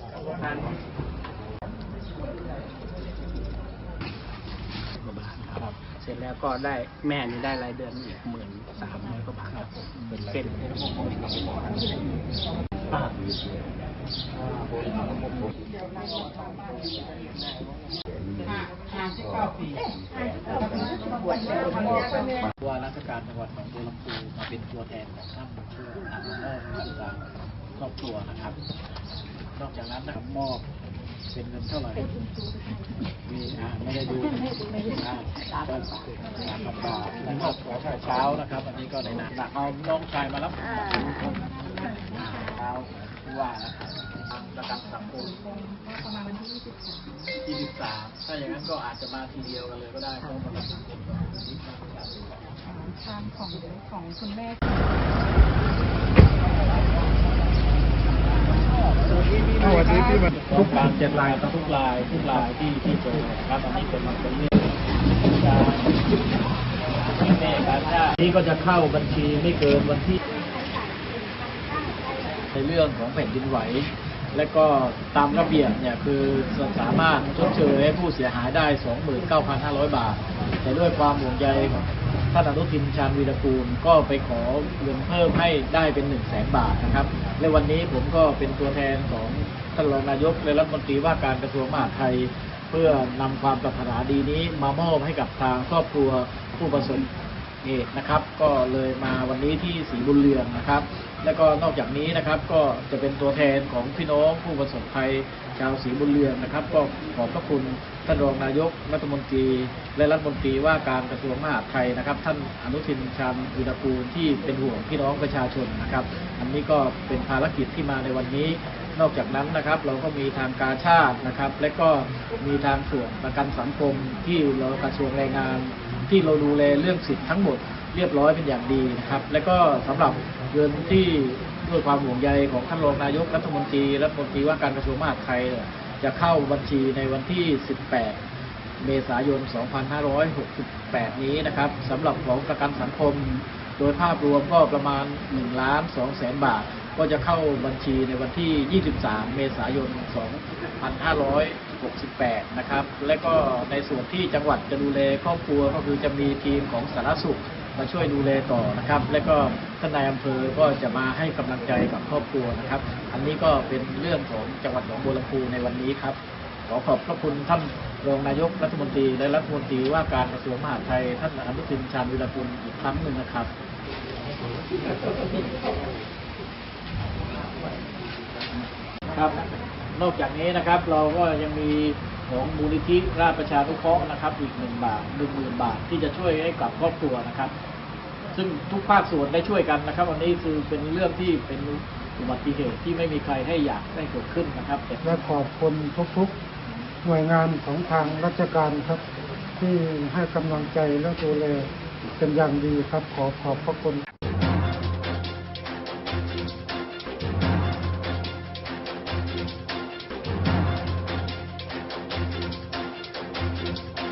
ครับ เสร็จแล้วก็ได้แม่นี่ได้รายเดือนอีกหมื่นสามร้อยกว่าบาทครับเป็นเป็นว่าราชการจังหวัดหนองบัวลำพูมาเป็นตัวแทนของท่านผู้อนุโมทนาครอบครัวนะครับ นอกจากนั้นนะครับมอบเป็นเงินเท่าไหร่มีอ่าไม่ได้ดูอ่าสามพันบาทนะครับเช้านะครับ อันนี้ก็ในนามนักเอาน้องชายมารับเช้าผู้ว่านะครับทางประกันสังคมที่สิบสามถ้าอย่างนั้นก็อาจจะมาทีเดียวกันเลยก็ได้เพราะประกันสังคมก็มีสามสิบสามทางของของคุณแม่ สวัสดีพี่มัน ทุกการเจ็ดลายครับทุกลายทุกลายที่ที่เจอครับอันนี้เป็นมันเป็นเรื่องการแม่การชาตินี้ก็จะเข้าบัญชีไม่เกินวันที่ ในเรื่องของแผ่นดินไหว และก็ตามระเบียบเนี่ยคือสามารถชดเชยให้ผู้เสียหายได้ 29,500 บาท แต่ด้วยความห่วงใย ท่านอนุทินชาญวีรกูล ก็ไปขอเงินเพิ่มให้ได้เป็น1นึ่งแสนบาทนะครับ และวันนี้ผมก็เป็นตัวแทนของท่านรองนายกและรัฐมนตรีว่าการกระทรวงมหาดไทย เพื่อนำความปรารถนาดีนี้มามอบให้กับทางครอบครัวผู้ประสบ เหตุนะครับ ก็เลยมาวันนี้ที่ศรีบุญเรืองนะครับ แล้วก็นอกจากนี้นะครับก็จะเป็นตัวแทนของพี่น้องผู้ประสบภัยชาวศรีบุญเรืองนะครับ ก็ขอบพระคุณท่านรองนายกรัฐมนตรี และรัฐมนตรีว่าการกระทรวงมหาดไทยนะครับ ท่านอนุทินชาญวีรกูลที่เป็นห่วงพี่น้องประชาชนนะครับ อันนี้ก็เป็นภารกิจที่มาในวันนี้นอกจากนั้นนะครับเราก็มีทางการชาตินะครับ และก็มีทางส่วนประกันสังคมที่เรากระทรวงแรงงาน ที่เราดูแลเรื่องสิทธิ์ทั้งหมดเรียบร้อยเป็นอย่างดีนะครับ และก็สำหรับเงินที่ด้วยความห่วงใยของท่านรองนายกรัฐมนตรีรัฐมนตรีว่าการกระทรวงมหาดไทยจะเข้าบัญชีในวันที่ 18 เมษายน 2568 นี้นะครับสำหรับของประกันสังคม โดยภาพรวมก็ประมาณ 1 ล้าน2แสนบาท ก็จะเข้าบัญชีในวันที่ 23 เมษายน 2568 นะครับ และก็ในส่วนที่จังหวัดจะดูแลครอบครัวก็คือจะมีทีมของสารสุขมาช่วยดูแลต่อนะครับ และก็ท่านนายอำเภอก็จะมาให้กำลังใจกับครอบครัวนะครับ อันนี้ก็เป็นเรื่องของจังหวัดหนองบัวลำพูในวันนี้ครับ ขอขอบพระคุณท่านรองนายกรัฐมนตรีและรัฐมนตรีว่าการกระทรวงมหาดไทยท่านอนุทินชาญวิรกุลอีกครั้งหนึ่งนะครับ ครับ นอกจากนี้นะครับ เราก็ยังมีของมูลนิธิราชประชานุเคราะห์นะครับ อีกหนึ่งบาทหนึ่งหมื่นบาทที่จะช่วยให้กับครอบครัวนะครับ ซึ่งทุกภาคส่วนได้ช่วยกันนะครับ วันนี้คือเป็นเรื่องที่เป็นอุบัติเหตุที่ไม่มีใครให้อยากให้เกิดขึ้นนะครับแต่และขอบคุณทุกๆหน่วยงานของทางราชการครับ ที่ให้กำลังใจและดูแลเป็นอย่างดีครับ ขอขอบพระคุณ